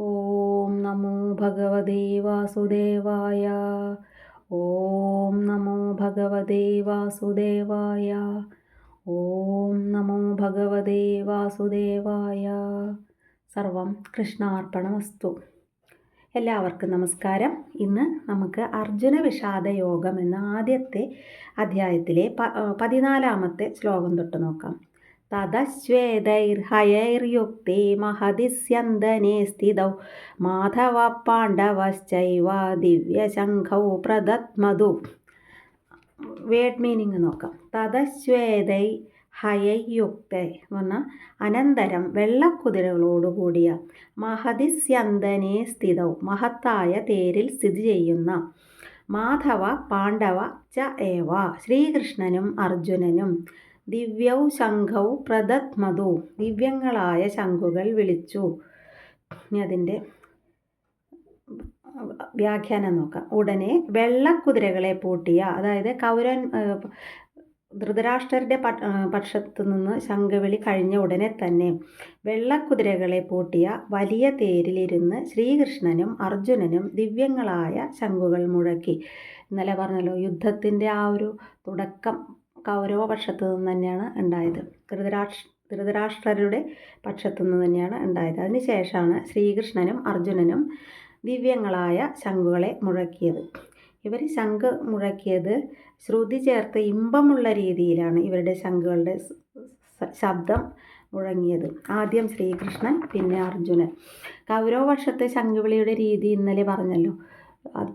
ഓം നമോ ഭഗവതേ വാസുദേവായ. ഓം നമോ ഭഗവതേ വാസുദേവായ. ഓം നമോ ഭഗവതേ വാസുദേവായ. സർവം കൃഷ്ണാർപ്പണമസ്തു. എല്ലാവർക്കും നമസ്കാരം. ഇന്ന് നമുക്ക് അർജുന വിഷാദ യോഗം എന്ന ആദ്യത്തെ അധ്യായത്തിലെ പതിനാലാമത്തെ ശ്ലോകം തൊട്ട് നോക്കാം. തതശ്വേതൈർഹയൈർയുക്തി മഹതിസ്യന്തനെ സ്ഥിതൗ. മാധവ പാണ്ഡവശ്ചൈവ ദിവ്യശംഖൗ പ്രദത്മതു വേഡ് മീനിങ് നോക്കാം. തതശ്വേതൈ ഹയയുക്ത എന്ന് പറഞ്ഞാൽ അനന്തരം വെള്ളക്കുതിരകളോടുകൂടിയ മഹതിസ്യന്തനെ സ്ഥിതൗ. മഹത്തായ തേരിൽ സ്ഥിതി ചെയ്യുന്ന മാധവ പാണ്ഡവ ച ഏവ ശ്രീകൃഷ്ണനും അർജുനനും ദിവ്യൗ ശംഖൗ പ്രദത്മതു ദിവ്യങ്ങളായ ശംഖുകൾ വിളിച്ചു. ഇനി അതിന്റെ വ്യാഖ്യാനം നോക്കാം. ഉടനെ വെള്ളക്കുതിരകളെ പൂട്ടിയ അതായത് കൗരൻ ധൃതരാഷ്ട്രരുടെ പക്ഷത്തു നിന്ന് ശംഖവിളി കഴിഞ്ഞ ഉടനെ തന്നെ വെള്ളക്കുതിരകളെ പൂട്ടിയ വലിയ തേരിലിരുന്ന് ശ്രീകൃഷ്ണനും അർജുനനും ദിവ്യങ്ങളായ ശംഖുകൾ മുഴക്കി. ഇന്നലെ പറഞ്ഞല്ലോ യുദ്ധത്തിന്റെ ആ ഒരു തുടക്കം കൗരവ പക്ഷത്തു നിന്ന് തന്നെയാണ് ഉണ്ടായത്. ധൃതരാഷ് ധൃതരാഷ്ട്രരുടെ പക്ഷത്തു നിന്ന് തന്നെയാണ് ഉണ്ടായത്. അതിനുശേഷമാണ് ശ്രീകൃഷ്ണനും അർജുനനും ദിവ്യങ്ങളായ ശംഖുകളെ മുഴക്കിയത്. ഇവർ ശംഖ് മുഴക്കിയത് ശ്രുതി ചേർത്ത് ഇമ്പമുള്ള രീതിയിലാണ് ഇവരുടെ ശംഖുകളുടെ ശബ്ദം മുഴങ്ങിയത്. ആദ്യം ശ്രീകൃഷ്ണൻ പിന്നെ അർജുനൻ. കൗരവപക്ഷത്തെ ശംഖുവിളിയുടെ രീതി ഇന്നലെ പറഞ്ഞല്ലോ.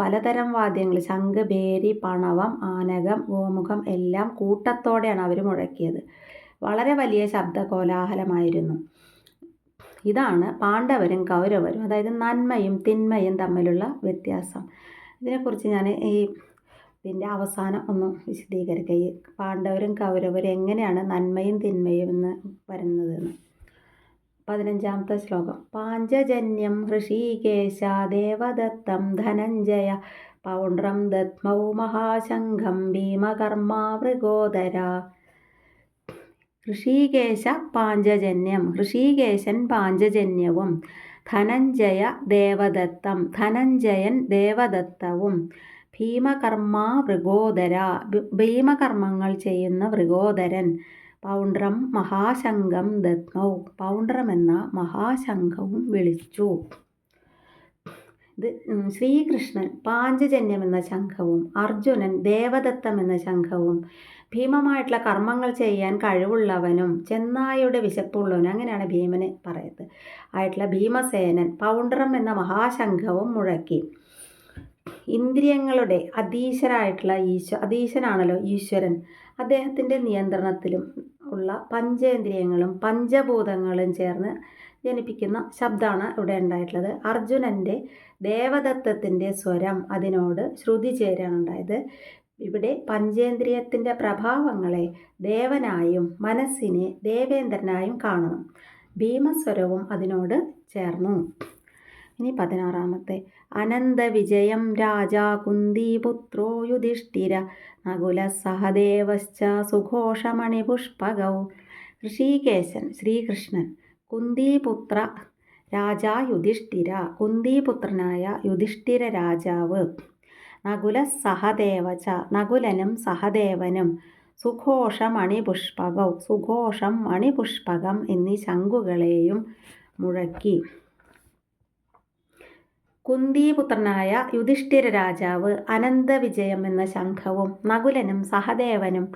പലതരം വാദ്യങ്ങൾ ശംഖ് ഭേരി പണവം ആനകം ഗോമുഖം എല്ലാം കൂട്ടത്തോടെയാണ് അവർ മുഴക്കിയത്. വളരെ വലിയ ശബ്ദ കോലാഹലമായിരുന്നു ഇതാണ് പാണ്ഡവരും കൗരവരും അതായത് നന്മയും തിന്മയും തമ്മിലുള്ള വ്യത്യാസം. ഇതിനെക്കുറിച്ച് ഞാൻ ഈ ഇതിന്റെ അവസാനം ഒന്ന് വിശദീകരിക്കുക ഈ പാണ്ഡവരും കൗരവരും എങ്ങനെയാണ് നന്മയും തിന്മയും എന്ന് വരുന്നതെന്ന് പതിനഞ്ചാമത്തെ ശ്ലോകം. പാഞ്ചജന്യം ഹൃഷീകേശ ദേവദത്തം ധനഞ്ജയ പൗണ്ട്രം ദത്മൗ മഹാശംഖം ഭീമകർമാവൃഗോദര ഋഷികേശ പാഞ്ചജന്യം. ഋഷികേശൻ പാഞ്ചജന്യവും ധനഞ്ജയ ദേവദത്തം ധനഞ്ജയൻ ദേവദത്തവും ഭീമകർമാ മൃഗോദര ഭീമകർമ്മങ്ങൾ ചെയ്യുന്ന വൃഗോദരൻ പൗണ്ട്രം മഹാശംഖം പൗണ്ട്രം എന്ന മഹാശംഖവും വിളിച്ചു. ഇത് ശ്രീകൃഷ്ണൻ പാഞ്ചജന്യം എന്ന ശംഖവും അർജുനൻ ദേവദത്തം എന്ന ശംഖവും ഭീമമായിട്ടുള്ള കർമ്മങ്ങൾ ചെയ്യാൻ കഴിവുള്ളവനും ചെന്നായിയുടെ വിശപ്പുള്ളവനും അങ്ങനെയാണ് ഭീമനെ പറയുന്നത് ആയിട്ടുള്ള ഭീമസേനൻ പൗണ്ഡ്രം എന്ന മഹാശംഖവും മുഴക്കി. ഇന്ദ്രിയങ്ങളുടെ അധീശരായിട്ടുള്ള ഈശ്വ അധീശനാണല്ലോ ഈശ്വരൻ. അദ്ദേഹത്തിന്റെ നിയന്ത്രണത്തിലും ഉള്ള പഞ്ചേന്ദ്രിയങ്ങളും പഞ്ചഭൂതങ്ങളും ചേർന്ന് ജനിപ്പിക്കുന്ന ശബ്ദമാണ് ഇവിടെ ഉണ്ടായിട്ടുള്ളത്. അർജുനന്റെ ദേവദത്തത്തിന്റെ സ്വരം അതിനോട് ശ്രുതി ചേരാണ് ഉണ്ടായത്. ഇവിടെ പഞ്ചേന്ദ്രിയത്തിന്റെ പ്രഭാവങ്ങളെ ദേവനായും മനസ്സിനെ ദേവേന്ദ്രനായും കാണണം. ഭീമസ്വരവും അതിനോട് ചേർന്നു. ഇനി പതിനാറാമത്തെ. അനന്തവിജയം രാജാ കുന്തിപുത്രോ യുധിഷ്ഠിര. നകുല സഹദേവശ്ച സുഘോഷമണി പുഷ്പകൗ. ഋഷികേശൻ ശ്രീകൃഷ്ണൻ. കുന്തിപുത്ര രാജാ യുധിഷ്ഠിര. കുന്തിപുത്രനായ യുധിഷ്ഠിര രാജാവ്. നകുല സഹദേവച. നകുലനും സഹദേവനും. സുഘോഷം മണിപുഷ്പകൗ സുഘോഷം മണിപുഷ്പകം എന്നീ ശംഖുകളെയും മുഴക്കി. കുന്തിപുത്രനായ യുധിഷ്ഠിര രാജാവ് അനന്തവിജയം എന്ന ശംഖവും നകുലനും സഹദേവനും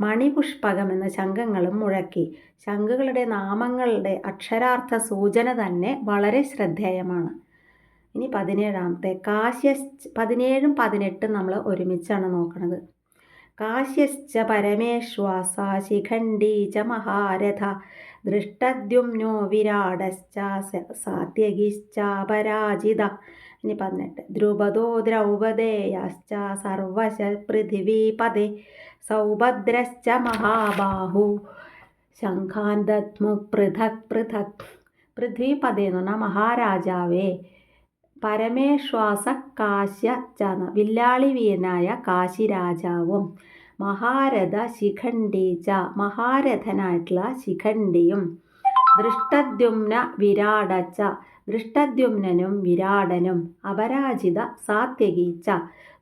മണിപുഷ്പകം എന്ന ശംഖങ്ങളും മുഴക്കി. ശംഖുകളുടെ നാമങ്ങളുടെ അക്ഷരാർത്ഥ സൂചന തന്നെ വളരെ ശ്രദ്ധേയമാണ്. ഇനി പതിനേഴാമത്തെ. കാശ്യ പതിനേഴും പതിനെട്ടും നമ്മൾ ഒരുമിച്ചാണ് നോക്കുന്നത് കാശ്യശ്ച പരമേശ്വാസ ശിഖണ്ഡീ ച മഹാരഥ ദൃഷ്ടദ്യുമ്നോ വിരാടശ്ച സാത്യകിശ്ചാപരാജിത ഇനി പതിനെട്ട്. ദ്രുപദോ ദ്രൗപദേയശ്ച സർവശ പൃഥിവീപദേ സൗഭദ്രശ്ച മഹാബാഹു. ശംഖാൻ ദത്മു പൃഥക് പൃഥക് പൃഥ്വിപദേ എന്ന് പറഞ്ഞാൽ മഹാരാജാവേ. പരമേശ്വാസ കാശ്യ ചന വില്ലാളി വീരനായ കാശി മഹാരഥ ശിഖണ്ഡീച മഹാരഥനായിട്ടുള്ള ശിഖണ്ഡിയും ദൃഷ്ടദ്യുമ്ന വിരാടച്ച ദൃഷ്ടദ്യുമ്നും വിരാടനും അപരാജിത സാത്യകീച്ച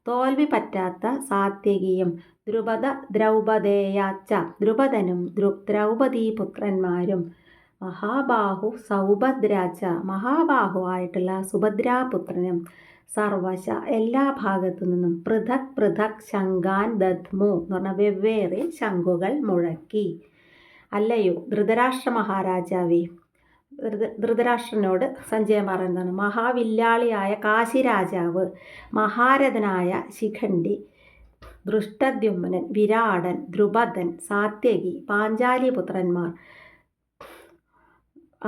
തോൽവി പറ്റാത്ത സാത്യകിയും ദ്രുപദ ദ്രൗപദേയാച്ച ദ്രുപദനും ദ്രു ദ്രൗപദീപുത്രന്മാരും മഹാബാഹു സൗഭദ്രാച്ച മഹാബാഹുവായിട്ടുള്ള സുഭദ്രാപുത്രനും സർവശ എല്ലാ ഭാഗത്തു നിന്നും പൃഥക് പൃഥക് ശങ്കാൻ ദത്മു എന്ന് പറഞ്ഞാൽ വെവ്വേറെ ശംഖുകൾ മുഴക്കി. അല്ലയോ ധൃതരാഷ്ട്ര മഹാരാജാവേ. ധൃത ധൃതരാഷ്ട്രനോട് സഞ്ജയൻ പറയുന്നതാണ് മഹാവില്ലാളിയായ കാശി രാജാവ് മഹാരഥനായ ശിഖണ്ഡി ദൃഷ്ടദ്യുമ്നൻ വിരാടൻ ദ്രുപദൻ സാത്യകി പാഞ്ചാലിപുത്രന്മാർ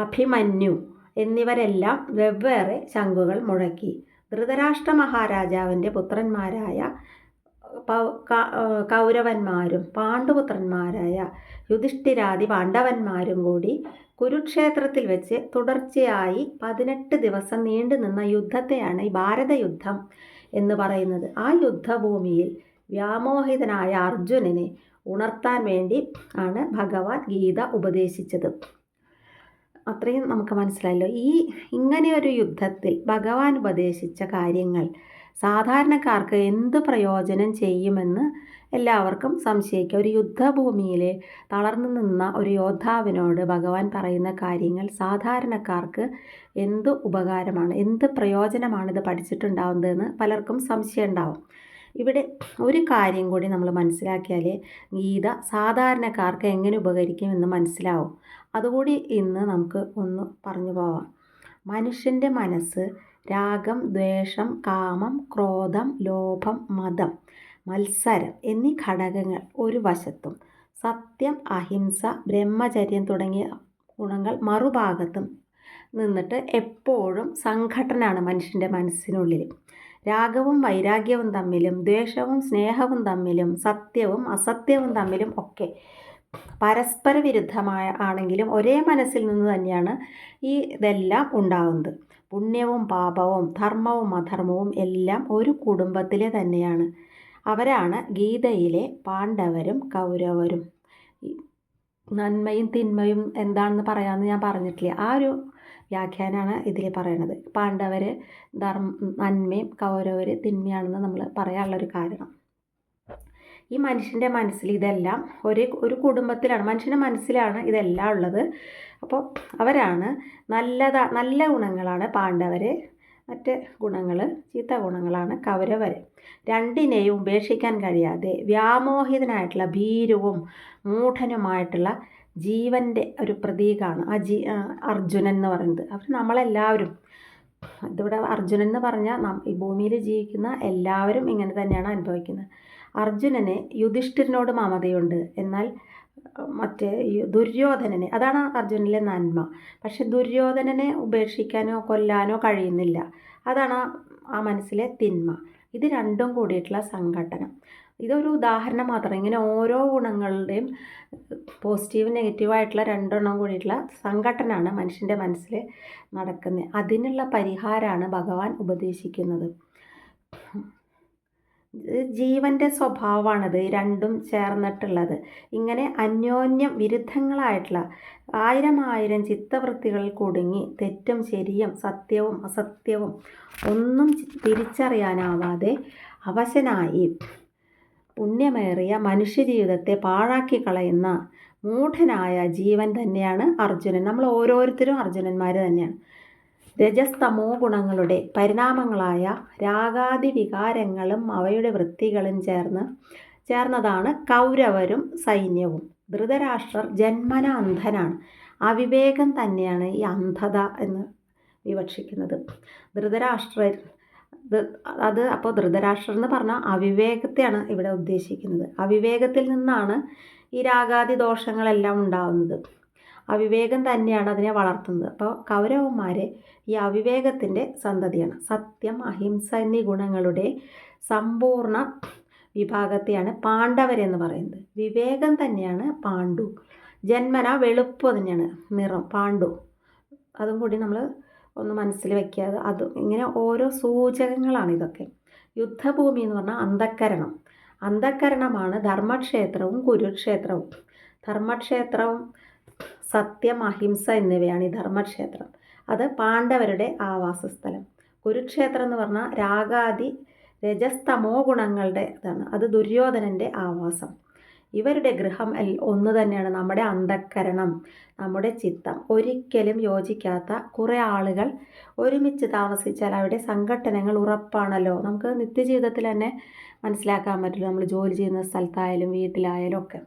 അഭിമന്യു എന്നിവരെല്ലാം വെവ്വേറെ ശംഖുകൾ മുഴക്കി. ധൃതരാഷ്ട്ര മഹാരാജാവിന്റെ പുത്രന്മാരായ കൗരവന്മാരും പാണ്ഡുപുത്രന്മാരായ യുധിഷ്ഠിരാദി പാണ്ഡവന്മാരും കൂടി കുരുക്ഷേത്രത്തിൽ വെച്ച് തുടർച്ചയായി പതിനെട്ട് ദിവസം നീണ്ടു നിന്ന യുദ്ധത്തെയാണ് ഈ ഭാരതയുദ്ധം എന്ന് പറയുന്നത്. ആ യുദ്ധഭൂമിയിൽ വ്യാമോഹിതനായ അർജുനനെ ഉണർത്താൻ വേണ്ടി ആണ് ഭഗവാൻ ഗീത ഉപദേശിച്ചത്. അത്രയും നമുക്ക് മനസ്സിലായല്ലോ. ഈ ഇങ്ങനെയൊരു യുദ്ധത്തിൽ ഭഗവാൻ ഉപദേശിച്ച കാര്യങ്ങൾ സാധാരണക്കാർക്ക് എന്ത് പ്രയോജനം ചെയ്യുമെന്ന് എല്ലാവർക്കും സംശയിക്കാം. ഒരു യുദ്ധഭൂമിയിൽ തളർന്നു നിന്ന ഒരു യോദ്ധാവിനോട് ഭഗവാൻ പറയുന്ന കാര്യങ്ങൾ സാധാരണക്കാർക്ക് എന്ത് ഉപകാരമാണ് എന്ത് പ്രയോജനമാണ് ഇത് പഠിച്ചിട്ടുണ്ടാവുന്നതെന്ന് പലർക്കും സംശയം ഉണ്ടാവും ഇവിടെ ഒരു കാര്യം കൂടി നമ്മൾ മനസ്സിലാക്കിയാൽ ഗീത സാധാരണക്കാർക്ക് എങ്ങനെ ഉപകരിക്കുമെന്ന് മനസ്സിലാവും. അതുകൂടി ഇന്ന് നമുക്ക് ഒന്ന് പറഞ്ഞു പോവാം. മനുഷ്യന്റെ മനസ്സ് രാഗം ദ്വേഷം കാമം ക്രോധം ലോഭം മതം മത്സരം എന്നീ ഘടകങ്ങൾ ഒരു വശത്തും സത്യം അഹിംസ ബ്രഹ്മചര്യം തുടങ്ങിയ ഗുണങ്ങൾ മറുഭാഗത്തും നിന്നിട്ട് എപ്പോഴും സംഘടനയാണ് മനുഷ്യന്റെ മനസ്സിനുള്ളിൽ രാഗവും വൈരാഗ്യവും തമ്മിലും ദ്വേഷവും സ്നേഹവും തമ്മിലും സത്യവും അസത്യവും തമ്മിലും ഒക്കെ പരസ്പര വിരുദ്ധമായ ആണെങ്കിലും ഒരേ മനസ്സിൽ നിന്ന് തന്നെയാണ് ഈ ഇതെല്ലാം ഉണ്ടാകുന്നത് പുണ്യവും പാപവും ധർമ്മവും അധർമ്മവും എല്ലാം ഒരു കുടുംബത്തിലെ തന്നെയാണ്. അവരാണ് ഗീതയിലെ പാണ്ഡവരും കൗരവരും. നന്മയും തിന്മയും എന്താണെന്ന് പറയാമെന്ന് ഞാൻ പറഞ്ഞിട്ടില്ല. ആ ഒരു വ്യാഖ്യാനമാണ് ഇതിൽ പറയുന്നത് പാണ്ഡവർ ധർമ്മ നന്മയും കൗരവർ തിന്മയാണെന്ന് നമ്മൾ പറയാനുള്ളൊരു കാരണം. ഈ മനുഷ്യന്റെ മനസ്സിൽ ഇതെല്ലാം ഒരേ ഒരു കുടുംബത്തിലാണ് മനുഷ്യന്റെ മനസ്സിലാണ് ഇതെല്ലാം ഉള്ളത്. അപ്പോൾ അവരാണ് നല്ലതാ നല്ല ഗുണങ്ങളാണ് പാണ്ഡവർ മറ്റ് ഗുണങ്ങൾ ചീത്ത ഗുണങ്ങളാണ് കൗരവർ രണ്ടിനെയും ഉപേക്ഷിക്കാൻ കഴിയാതെ വ്യാമോഹിതനായിട്ടുള്ള ഭീരുവും മൂഢനുമായിട്ടുള്ള ജീവന്റെ ഒരു പ്രതീകമാണ് ആ ജീ അർജുനൻ എന്ന് പറയുന്നത്. അവർ നമ്മളെല്ലാവരും ഇതിവിടെ അർജുനൻ എന്ന് പറഞ്ഞാൽ ഈ ഭൂമിയിൽ ജീവിക്കുന്ന എല്ലാവരും ഇങ്ങനെ തന്നെയാണ് അനുഭവിക്കുന്നത്. അർജുനന് യുധിഷ്ഠിരനോട് മമതയുണ്ട്. എന്നാൽ മറ്റേ ദുര്യോധനനെ അതാണ് അർജുനിലെ നന്മ. പക്ഷെ ദുര്യോധനനെ ഉപേക്ഷിക്കാനോ കൊല്ലാനോ കഴിയുന്നില്ല. അതാണ് ആ മനസ്സിലെ തിന്മ. ഇത് രണ്ടും കൂടിയിട്ടുള്ള സംഘടന ഇതൊരു ഉദാഹരണം മാത്രം. ഇങ്ങനെ ഓരോ ഗുണങ്ങളുടെയും പോസിറ്റീവ് നെഗറ്റീവായിട്ടുള്ള രണ്ടെണ്ണം കൂടിയിട്ടുള്ള സംഘടനയാണ് മനുഷ്യന്റെ മനസ്സിൽ നടക്കുന്നത്. അതിനുള്ള പരിഹാരമാണ് ഭഗവാൻ ഉപദേശിക്കുന്നത്. ജീവന്റെ സ്വഭാവമാണത്. രണ്ടും ചേർന്നിട്ടുള്ളത്. ഇങ്ങനെ അന്യോന്യം വിരുദ്ധങ്ങളായിട്ടുള്ള ആയിരം ആയിരം ചിത്തവൃത്തികളിൽ കുടുങ്ങി തെറ്റും ശരിയും സത്യവും അസത്യവും ഒന്നും തിരിച്ചറിയാനാവാതെ അവശനായി പുണ്യമേറിയ മനുഷ്യജീവിതത്തെ പാഴാക്കി കളയുന്ന മൂഢനായ ജീവൻ തന്നെയാണ് അർജുനൻ. നമ്മൾ ഓരോരുത്തരും അർജുനന്മാർ തന്നെയാണ്. രജസ്തമോ ഗുണങ്ങളുടെ പരിണാമങ്ങളായ രാഗാദി വികാരങ്ങളും അവയുടെ വൃത്തികളും ചേർന്ന് ചേർന്നതാണ് കൗരവരും സൈന്യവും. ധൃതരാഷ്ട്രർ ജന്മന അന്ധനാണ് അവിവേകം തന്നെയാണ് ഈ അന്ധത എന്ന് വിവക്ഷിക്കുന്നത്. ധൃതരാഷ്ട്രർ അത് അപ്പോൾ ധൃതരാഷ്ട്രർ എന്ന് പറഞ്ഞാൽ അവിവേകത്തെയാണ് ഇവിടെ ഉദ്ദേശിക്കുന്നത്. അവിവേകത്തിൽ നിന്നാണ് ഈ രാഗാദി ദോഷങ്ങളെല്ലാം ഉണ്ടാകുന്നത് അവിവേകം തന്നെയാണ് അതിനെ വളർത്തുന്നത്. അപ്പോൾ കൗരവന്മാരെ ഈ അവിവേകത്തിന്റെ സന്തതിയാണ്. സത്യം അഹിംസ എന്നീ ഗുണങ്ങളുടെ സമ്പൂർണ വിഭാഗത്തെയാണ് പാണ്ഡവരെന്ന് പറയുന്നത്. വിവേകം തന്നെയാണ് പാണ്ഡു. ജന്മന വെളുപ്പ് തന്നെയാണ് നിറം പാണ്ഡു. അതും കൂടി നമ്മൾ ഒന്ന് മനസ്സിൽ വെക്കുക. അത് ഇങ്ങനെ ഓരോ സൂചകങ്ങളാണ് ഇതൊക്കെ. യുദ്ധഭൂമി എന്ന് പറഞ്ഞാൽ അന്ധക്കരണം അന്ധക്കരണമാണ് ധർമ്മക്ഷേത്രവും കുരുക്ഷേത്രവും. ധർമ്മക്ഷേത്രവും സത്യം അഹിംസ എന്നിവയാണ് ഈ ധർമ്മക്ഷേത്രം. അത് പാണ്ഡവരുടെ ആവാസസ്ഥലം. കുരുക്ഷേത്രം എന്ന് പറഞ്ഞാൽ രാഗാദി രജസ്തമോ ഗുണങ്ങളുടെ ഇതാണ്. അത് ദുര്യോധനന്റെ ആവാസം. ഇവരുടെ ഗൃഹം ഒന്ന് തന്നെയാണ്. നമ്മുടെ അന്ധക്കരണം നമ്മുടെ ചിത്തം. ഒരിക്കലും യോജിക്കാത്ത കുറേ ആളുകൾ ഒരുമിച്ച് താമസിച്ചാൽ അവരുടെ സംഘടനകൾ ഉറപ്പാണല്ലോ. നമുക്ക് നിത്യജീവിതത്തിൽ തന്നെ മനസ്സിലാക്കാൻ പറ്റില്ല നമ്മൾ ജോലി ചെയ്യുന്ന സ്ഥലത്തായാലും വീട്ടിലായാലും ഒക്കെ.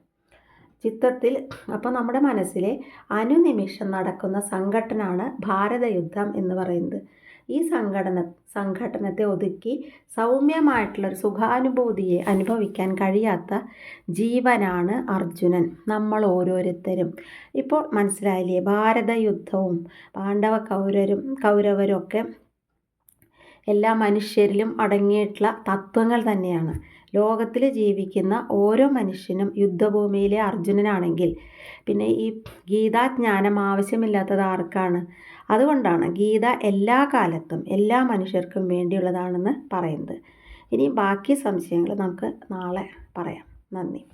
ചിത്തത്തിൽ അപ്പോൾ നമ്മുടെ മനസ്സിലെ അനുനിമിഷം നടക്കുന്ന സംഘട്ടനമാണ് ഭാരതയുദ്ധം എന്ന് പറയുന്നത്. ഈ സംഘടന സംഘടനത്തെ ഒതുക്കി സൗമ്യമായിട്ടുള്ളൊരു സുഖാനുഭൂതിയെ അനുഭവിക്കാൻ കഴിയാത്ത ജീവനാണ് അർജുനൻ. നമ്മൾ ഓരോരുത്തരും. ഇപ്പോൾ മനസ്സിലായില്ലേ? ഭാരത യുദ്ധവും പാണ്ഡവ കൗരരും കൗരവരും ഒക്കെ എല്ലാ മനുഷ്യരിലും അടങ്ങിയിട്ടുള്ള തത്വങ്ങൾ തന്നെയാണ്. ലോകത്തിൽ ജീവിക്കുന്ന ഓരോ മനുഷ്യനും യുദ്ധഭൂമിയിലെ അർജുനനാണെങ്കിൽ. പിന്നെ ഈ ഗീതാജ്ഞാനം ആവശ്യമില്ലാത്തത് ആർക്കാണ്? അതുകൊണ്ടാണ് ഗീത എല്ലാ കാലത്തും എല്ലാ മനുഷ്യർക്കും വേണ്ടിയുള്ളതാണെന്ന് പറയുന്നത്. ഇനി ബാക്കി സംശയങ്ങൾ നമുക്ക് നാളെ പറയാം. നന്ദി.